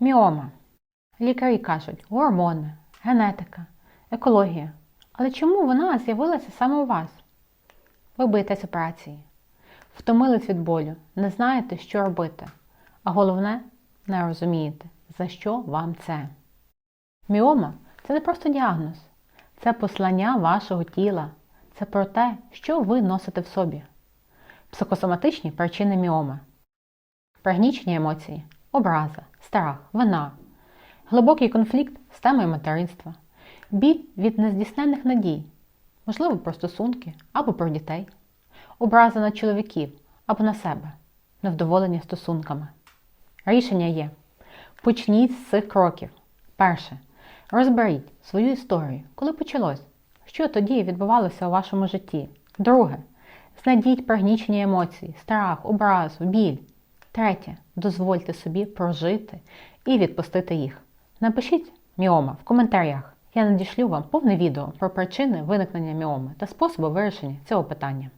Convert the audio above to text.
Міома. Лікарі кажуть гормони, генетика, екологія. Але чому вона з'явилася саме у вас? Ви боїтесь операції, втомились від болю, не знаєте, що робити. А головне, не розумієте, за що вам це. Міома це не просто діагноз, це послання вашого тіла, це про те, що ви носите в собі. Психосоматичні причини міоми, пригнічені емоції, образа, страх, вина, глибокий конфлікт з темою материнства, біль від нездійсненних надій, можливо, про стосунки або про дітей, образа на чоловіків або на себе, невдоволення стосунками. Рішення є. Почніть з цих кроків. Перше. Розберіть свою історію, коли почалось, що тоді відбувалося у вашому житті. Друге. Знайдіть пригнічені емоції, страх, образу, біль. Третє. Дозвольте собі прожити і відпустити їх. Напишіть міома в коментарях. Я надішлю вам повне відео про причини виникнення міоми та способи вирішення цього питання.